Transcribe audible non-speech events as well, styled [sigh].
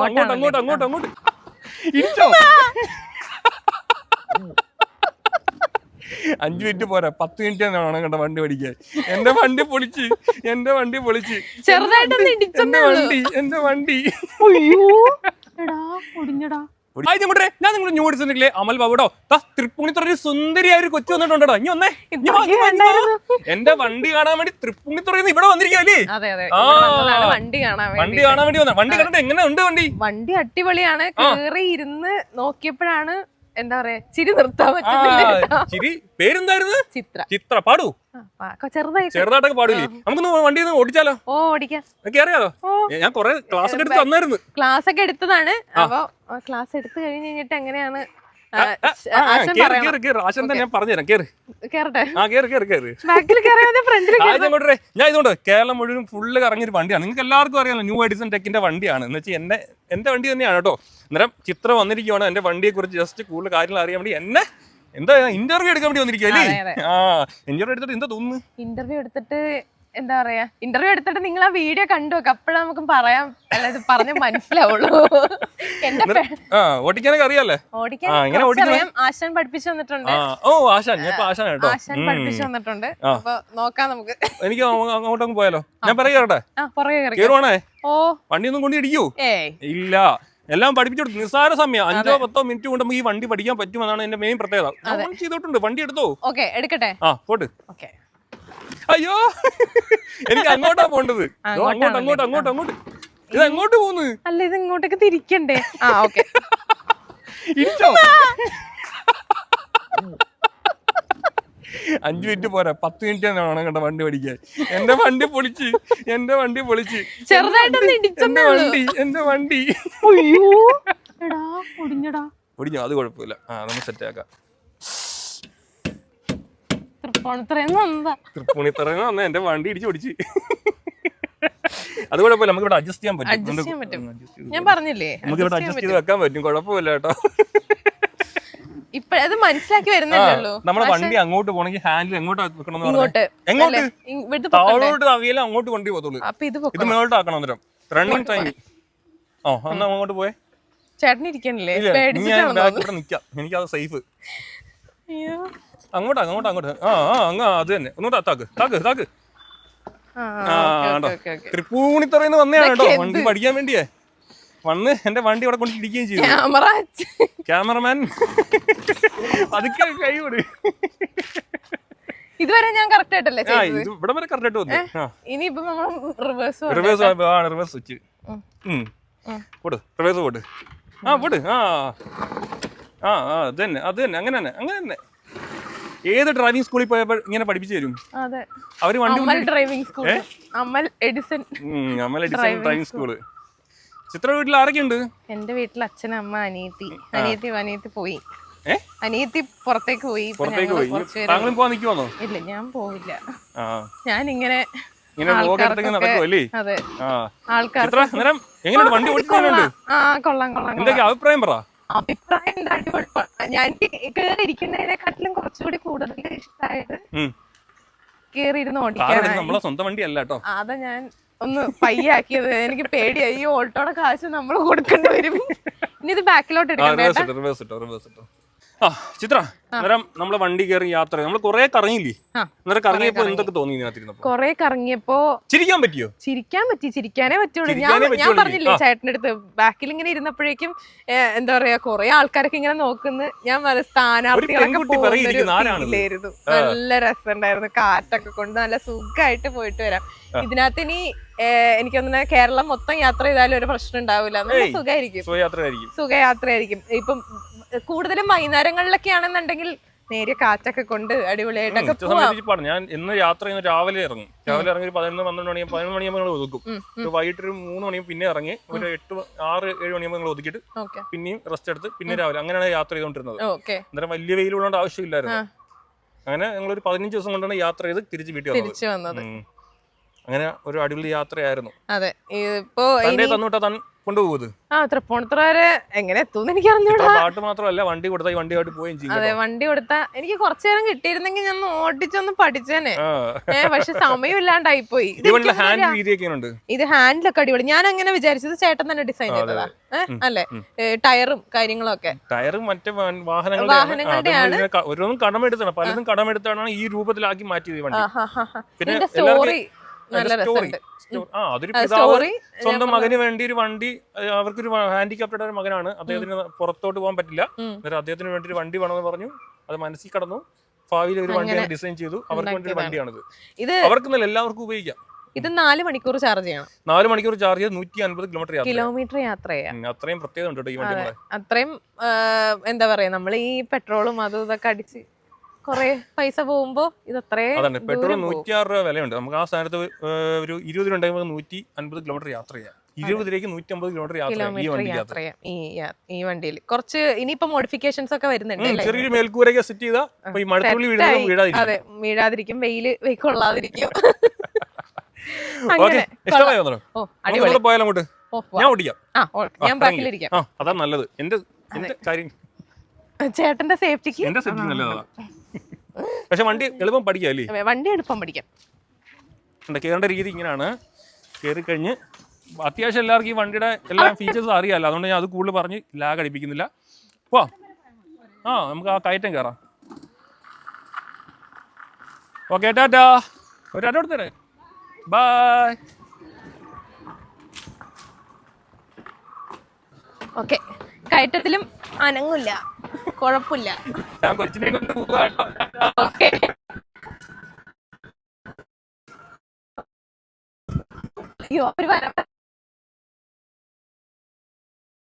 അങ്ങോട്ട് അങ്ങോട്ട് അങ്ങോട്ട് [laughs] അങ്ങോട്ട് ഇരിച്ചോ? അഞ്ചു മിനിറ്റ് പോരാ. പത്ത് മിനിറ്റ് തന്നെ വേണം കണ്ട വണ്ടി പഠിക്കാൻ എന്റെ വണ്ടി പൊളിച്ച് എന്റെ വണ്ടി പൊളിച്ച്. ചെറുതായിട്ട് എന്റെ വണ്ടി എന്റെ വണ്ടി അയ്യോ. എടാ ഒടിഞ്ഞടാ ഹായ് നമ്മുടെ ഞാൻ നിങ്ങൾ ന്യൂ ഡിസൈനിലെ അമൽ ബാബുടോ തൃപ്പൂണിത്തുറ ഒരു സുന്ദരിയായ ഒരു കൊച്ചു വന്നിട്ടുണ്ടോ ഇനി ഒന്നേ. എന്റെ വണ്ടി കാണാൻ വേണ്ടി തൃപ്പുണിത്തുറയിൽ ഇവിടെ വന്നിരിക്കല്ലേ. വണ്ടി കാണാൻ വണ്ടി. കാണാൻ വേണ്ടി വന്ന വണ്ടി കണ്ടിട്ട് എങ്ങനെ ഉണ്ട് വണ്ടി? വണ്ടി അടിപൊളിയാണ്. കേറി ഇരുന്ന് നോക്കിയപ്പോഴാണ് എന്താ പറയാ ചിരി നിർത്താൻ പറ്റുന്നില്ല. ചിരി. പേരെന്തായിരുന്നു? ചിത്ര. ചിത്ര. പാടൂ. ചെറുതായിട്ട് ചെറുതായിട്ടൊക്കെ പാടില്ലേ? നമുക്കൊന്ന് വണ്ടി ഓടിച്ചാലോ? ഓ ഓടിക്കാം. അറിയാലോ? ഞാൻ കൊറേ ക്ലാസ് ഒക്കെ എടുത്ത് തന്നായിരുന്നു. ക്ലാസ് ഒക്കെ എടുത്തതാണ്. അപ്പൊ ക്ലാസ് എടുത്തു കഴിഞ്ഞ് കഴിഞ്ഞിട്ട് എങ്ങനെയാണ് ആശാൻ തന്നെ ഞാൻ പറഞ്ഞുതരാം. കേറ്. ആ കേറ് കേറ് കേറ്. ഞാൻ ഇതുകൊണ്ട് കേരളം മുഴുവൻ ഫുള്ള് കറങ്ങിയ ഒരു വണ്ടിയാണ്. നിങ്ങൾക്ക് എല്ലാവർക്കും അറിയാമല്ലോ ന്യൂ എഡിസൺ ടെക്കിന്റെ വണ്ടിയാണ്. എന്ന് വെച്ചാൽ എന്നെ എന്റെ വണ്ടി തന്നെയാണ് കേട്ടോ. അന്നേരം ചിത്രം വന്നിരിക്കുവാണ്. എന്റെ വണ്ടിയെ കുറിച്ച് ജസ്റ്റ് കൂടുതൽ കാര്യങ്ങൾ അറിയാൻ വേണ്ടി എന്നെ എന്താ ഇന്റർവ്യൂ എടുക്കാൻ വേണ്ടി വന്നിരിക്കുവല്ലേ അതെ, അതെ. ആ ഇന്റർവ്യൂ എടുത്തിട്ട് എന്താ തോന്നുന്നു? ഇന്റർവ്യൂ എടുത്തിട്ട് എന്താ പറയാ ഇന്റർവ്യൂ എടുത്തിട്ട് നിങ്ങൾ ആ വീഡിയോ കണ്ടു നോക്ക്. അപ്പോഴേ നമുക്ക് പറയാം അല്ലാതെ പറഞ്ഞ മനസ്സിലാവുള്ളൂ. എന്റെ ആ ഓടിക്കാനൊക്കെ അറിയാലേ? ഓടിക്കാൻ ആ, എങ്ങനെ കുറച്ചറിയാം ആശാൻ പഠിപ്പിച്ചു വന്നിട്ടുണ്ട് ആ ഓ ആശാൻ. ഞാൻ ഇപ്പൊ ആശാൻ കേട്ടോ. ആശാൻ. പഠിപ്പിച്ചു വന്നിട്ടുണ്ട് ആ. അപ്പൊ നോക്കാം നമുക്ക്. എനിക്ക് അങ്ങ് അങ്ങോട്ടങ്ങ് പോയാലോ? ഞാൻ പറയാട്ടെ ആ പുറകെ കയറി. കേറുവാണേ? ഓ. വണ്ടിയൊന്നും കൊണ്ട് ഇടിക്കൂ? ഏയ്. ഇല്ല. എല്ലാം പഠിപ്പിച്ചു കൊടുത്തു. നിസ്സാര സമയം. അഞ്ചോ പത്തോ മിനിറ്റ് കൊണ്ട് നമുക്ക് ഈ വണ്ടി പഠിക്കാൻ പറ്റുമെന്നാണ് എന്റെ മെയിൻ പ്രത്യേകത. ഞാൻ ചെയ്തിട്ടുണ്ട്. വണ്ടി എടുത്തോ? ഓക്കെ എടുക്കട്ടെ? ആ പോട്ട്. ഓക്കെ. അയ്യോ. എനിക്ക് അങ്ങോട്ടാ പോണ്ടത്. അങ്ങോട്ട് അങ്ങോട്ട് അങ്ങോട്ട് അങ്ങോട്ട്. ഇത് അങ്ങോട്ട് പോകുന്നു അല്ല ഇത് ഇങ്ങോട്ടേക്ക് തിരിക്കണ്ടേ? ആ ഓക്കെ. ഇരിച്ചോ? അഞ്ചു മിനിറ്റ് പോരാ. പത്ത് മിനിറ്റ് തന്നെ കണ്ട വണ്ടി പഠിക്കാൻ. എന്റെ വണ്ടി പൊളിച്ച് എന്റെ വണ്ടി പൊളിച്ച്. എന്റെ വണ്ടി എന്റെ വണ്ടി പൊടിഞ്ഞു? അത് കുഴപ്പമില്ല. ആ നമ്മൾ സെറ്റ് ആക്കാം. തൃപ്പൂണിത്തറന്ന് വന്ന എന്റെ വണ്ടി ഇടിച്ച് ഓടിച്ച്. അത് കുഴപ്പമില്ല. നമുക്ക് ഇവിടെ അഡ്ജസ്റ്റ് ചെയ്യാൻ പറ്റും. ഞാൻ പറഞ്ഞില്ലേ? നമുക്ക് ഇവിടെ അഡ്ജസ്റ്റ് ചെയ്ത് വെക്കാൻ പറ്റും. കുഴപ്പമില്ല കേട്ടോ. ഇപ്പഴത് മനസ്സിലാക്കി വരുന്നില്ലേ ഉള്ളൂ. നമ്മുടെ വണ്ടി അങ്ങോട്ട് പോണെങ്കിൽ ഹാൻഡിൽ എങ്ങോട്ട് വെക്കണം എങ്ങോട്ട്? താഴോട്ട് തവിയിലും അങ്ങോട്ട് കൊണ്ടു പോകത്തുള്ളൂ. ഇത് മേളോട്ട് ആക്കണം അന്നേരം. റണ്ണിങ് ടൈം ഓ എന്നാ അങ്ങോട്ട് പോയെ? ചേട്ടൻ ഇരിക്കണില്ലേ ഇല്ല ഇനി ഞാൻ പേടിച്ചിട്ടാണോ ബാക്ക് ഇവിടെ നിക്കാം. എനിക്കത് സേഫ് അങ്ങോട്ട് അങ്ങോട്ട് അങ്ങോട്ട് ആ ആ അങ്ങ് അത് തന്നെ. ഒന്നുകൂടെ താക്ക് താക്ക് താക്ക്. ആ ഓക്കേ. തൃപ്പൂണിത്തറയിൽ നിന്ന് വന്നതാണ് കേട്ടോ. വണ്ടി പഠിക്കാൻ വേണ്ടിയേ. വന്ന് എന്റെ വണ്ടി ഇവിടെ കൊണ്ട് ഇടിക്കുകയും ചെയ്തു. ക്യാമറമാൻ. അതൊക്കെ കൈ വിട് ഇതുവരെ ഞാൻ കറക്റ്റ് ആയിട്ടല്ലേ ഇവിടെ വരെ കറക്റ്റ് ആയിട്ട് വന്നു. ഇനി ഇനിയിപ്പോ നമ്മൾ റിവേഴ്സ് റിവേഴ്സ് ആ റിവേഴ്സ് സ്വിച്ച്. പോട് റിവേഴ്സ് പോട്ട് ആ പോട് ആ. ആ ആ അത് തന്നെ അത് തന്നെ. അങ്ങനെ തന്നെ അങ്ങനെ തന്നെ. ഏത് ഡ്രൈവിംഗ് സ്കൂളിൽ പോയപ്പോൾ ഇങ്ങനെ പഠിപ്പിച്ചു തരും? അവർ വണ്ടി driving school Amal Edison Amal Edison driving school Chithra വീട്ടിൽ ആരൊക്കെ ഉണ്ട് എന്റെ വീട്ടിൽ അച്ഛൻ അമ്മ അനിയത്തി. അനിയത്തി അനിയത്തി പോയി. അനിയത്തി പുറത്തേക്ക് പോയി. പുറത്തേക്ക് പോയി. താങ്കളും പോവാൻ നിൽക്കുവാണോ ഇല്ല ഞാൻ പോവില്ല. ഞാൻ ഇങ്ങനെ. അഭിപ്രായം പറ. അഭിപ്രായം കുറച്ചുകൂടി കൂടുതൽ ഇഷ്ടമായത് കേറിയിരുന്ന് ഓടിക്കാനായി. നമ്മളെ സ്വന്തം വണ്ടി അല്ല കേട്ടോ അതാ ഞാൻ ഒന്ന് പയ്യാക്കിയത്. എനിക്ക് പേടിയായി ഈ ഓൾട്ടോടെ കാശ് നമ്മൾ കൊടുക്കേണ്ടി വരും. ഇനി ഇത് ബാക്കിലോട്ട് ആ ആ ചിത്ര അന്നേരം നമ്മൾ വണ്ടി കയറി യാത്ര നമ്മൾ കൊറേ കറങ്ങിയില്ലേ? അന്നേരം കറങ്ങിയപ്പോ എന്തൊക്കെ തോന്നി ഇതിനകത്തിരുന്നപ്പോ? കൊറേ കറങ്ങിയപ്പോ ചിരിക്കാൻ പറ്റിയോ? ചിരിക്കാൻ പറ്റി ചിരിക്കാനേ പറ്റുള്ളൂ. ഞാൻ ചിരിക്കാനേ ഞാൻ പറ്റുള്ളൂ. പറഞ്ഞില്ലേ ചേട്ടന്റെ അടുത്ത് ബാക്കിൽ ഇങ്ങനെ ഇരുന്നപ്പോഴേക്കും ഏ, എന്താ പറയാ കൊറേ ആൾക്കാരൊക്കെ ഇങ്ങനെ നോക്കുന്ന. ഞാൻ പറഞ്ഞ സ്ഥാനാർത്ഥികളൊക്കെ പെൺകുട്ടി ആരാണിത്? പോകുന്നൊരു നല്ല രസമുണ്ടായിരുന്നു. കാറ്റൊക്കെ കൊണ്ട് നല്ല സുഖമായിട്ട് പോയിട്ട് വരാം. ഇതിനകത്ത് ഇനി ഏ, എനിക്ക് തന്നെ കേരളം മൊത്തം യാത്ര ചെയ്താലും ഒരു പ്രശ്നം ഉണ്ടാവില്ല. നല്ല ഏയ്. സുഖമായിരിക്കും. സുഖയാത്രയായിരിക്കും. ഇപ്പം കൂടുതലും വൈകുന്നേരങ്ങളിലൊക്കെ ആണെന്നുണ്ടെങ്കിൽ നേരിയ കാറ്റൊക്കെ കൊണ്ട് അടിപൊളിയായിട്ടൊക്കെ പോവാം. ഞാൻ ഇന്ന് യാത്ര ചെയ്യുന്ന രാവിലെ ഇറങ്ങും. രാവിലെ ഇറങ്ങി ഒരു പതിനൊന്ന് പന്ത്രണ്ട് മണി പതിനൊന്ന് മണിയാകുമ്പോൾ ഒതുക്കും. വൈകിട്ട് ഒരു മൂന്ന് മണിയും പിന്നെ ഇറങ്ങി ഒരു എട്ട് ആറ് ഏഴ് മണിയാകുമ്പോൾ നിങ്ങൾ ഒതുക്കിയിട്ട് പിന്നെയും റെസ്റ്റ് എടുത്ത് പിന്നെ രാവിലെ അങ്ങനെയാണ് യാത്ര ചെയ്തുകൊണ്ടിരുന്നത്. അന്നേരം വലിയ വെയിലുള്ളതുകൊണ്ട് ആവശ്യമില്ലായിരുന്നു. അങ്ങനെ ഞങ്ങൾ ഒരു പതിനഞ്ച് ദിവസം കൊണ്ടാണ് യാത്ര ചെയ്ത് തിരിച്ച് വീട്ടിൽ വന്നത്. തിരിച്ചു വന്നത്. അങ്ങനെ ഒരു അടിപൊളി യാത്രയായിരുന്നു. അതെ. ഇപ്പോ തന്നെ ഇനി തന്നുവിട്ട തൻ കൊണ്ടുപോകുന്നത് ആ തൃപ്പൂണിത്തുറ വരെ എങ്ങനെ എത്തും എനിക്ക് അറിഞ്ഞൂടാ പാട്ട് മാത്രമല്ല വണ്ടി കൊടുത്താ ഈ വണ്ടിയായിട്ട് പോവുകയും ചെയ്യും അതെ വണ്ടി കൊടുത്താ എനിക്ക് കുറച്ചു നേരം കിട്ടിയിരുന്നെങ്കിൽ ഞാൻ ഓടിച്ചൊന്ന് പഠിച്ചേനെ. ആ. ഏ പക്ഷെ സമയമില്ലാണ്ടായി പോയി ഇത് ഹാൻഡിലൊക്കെ അടിപൊളി. ഞാൻ അങ്ങനെ വിചാരിച്ചത് ചേട്ടൻ തന്നെ ഡിസൈൻ ചെയ്തതാ. ഏഹ് അല്ലേ? ടയറും കാര്യങ്ങളൊക്കെ. ടയറും മറ്റേ വാഹനങ്ങളുടെ വാഹനങ്ങളുടെയാണ്. ഓരോന്നും കടമെടുത്താണ്. പലതും കടമെടുത്താണ് ഈ രൂപത്തിലാക്കി മാറ്റിയത് വണ്ടി. പിന്നെ സ്റ്റോറി സ്റ്റോറി സ്വന്തം മകന് വേണ്ടി ഒരു വണ്ടി അവർക്ക് അവർക്കൊരു ഹാൻഡിക്കാപ്റ്റഡ് ഒരു മകനാണ്. അദ്ദേഹത്തിന് പുറത്തോട്ട് പോകാൻ പറ്റില്ല. എന്നിട്ട് അന്നേരം അദ്ദേഹത്തിന് വേണ്ടി ഒരു വണ്ടി വേണമെന്ന് പറഞ്ഞു. അത് മനസ്സിൽ കടന്നു. ഭാവിയിൽ ഒരു വണ്ടി ഡിസൈൻ ചെയ്തു. അവർക്ക് വേണ്ടി ഒരു. വണ്ടിയാണിത്. ഇത് അവർക്ക് എല്ലാവർക്കും ഉപയോഗിക്കാം. ഇത് നാല് മണിക്കൂർ ചാർജ് ചെയ്യണം. നാല് മണിക്കൂർ ചാർജ് ചെയ്ത് നൂറ്റി അൻപത് കിലോമീറ്റർ കിലോമീറ്റർ യാത്ര അത്രയും പ്രത്യേകത ഉണ്ട് അത്രയും എന്താ പറയാ നമ്മൾ ഈ പെട്രോളും അതും ഇതൊക്കെ അടിച്ച് കൊറേ പൈസ പോകുമ്പോ ഇത് അത്രേ അതാണ് പെട്രോൾ നൂറ്റി ആറ് നൂറ്റിയാറ് രൂപ വിലയുണ്ട്. നമുക്ക് ആ സ്ഥാനത്ത് ഒരു ഇരുപത് രൂപ നൂറ്റി അൻപത് കിലോമീറ്റർ യാത്ര ചെയ്യാം. ഇരുപതിലേക്ക് നൂറ്റി അമ്പത് കിലോമീറ്റർ യാത്ര ചെയ്യാം ഈ വണ്ടിയിൽ. കുറച്ച് ഇനിയിപ്പോ മോഡിഫിക്കേഷൻസ് ഒക്കെ വരുന്നുണ്ട്? ചെറിയൊരു മേൽക്കൂരയൊക്കെ സെറ്റ് ചെയ്താൽ ഈ മഴത്തുള്ളി. വീഴാതിരിക്കും. അതെ വീഴാതിരിക്കും. വെയിൽ കൊള്ളാതിരിക്കും. [laughs] അങ്ങനെ പോയാലും അങ്ങോട്ട്? ഞാൻ ഓടിക്കാം. ഞാൻ ബാക്കിലിരിക്കാം. അതാ നല്ലത്. എന്റെ കാര്യം. ചേട്ടന്റെ സേഫ്റ്റിക്ക് എന്റെ സെറ്റിംഗ് നല്ലതാ. പക്ഷെ വണ്ടി എളുപ്പം പഠിക്കാം അല്ലേ വണ്ടി എളുപ്പം പഠിക്കാം. കയറേണ്ട രീതി ഇങ്ങനെയാണ്. കയറി കഴിഞ്ഞ് അത്യാവശ്യം എല്ലാവർക്കും ഈ വണ്ടിയുടെ എല്ലാ ഫീച്ചേഴ്സും അറിയാമല്ലോ അതുകൊണ്ട് ഞാൻ അത് കൂടുതൽ പറഞ്ഞ് ലാഗ് അടിപ്പിക്കുന്നില്ല. പോ ആ നമുക്ക് ആ കയറ്റം കയറാം ഓക്കെ ടാറ്റാ. ഒരു അറ്റ കൊടുത്തേ ബായ് ഓക്കെ. കയറ്റത്തിലും അനങ്ങില്ല. കുഴപ്പമില്ല. ഞാൻ കൊച്ചിനെ കൊണ്ട്. ഓക്കെ അയ്യോ അവർ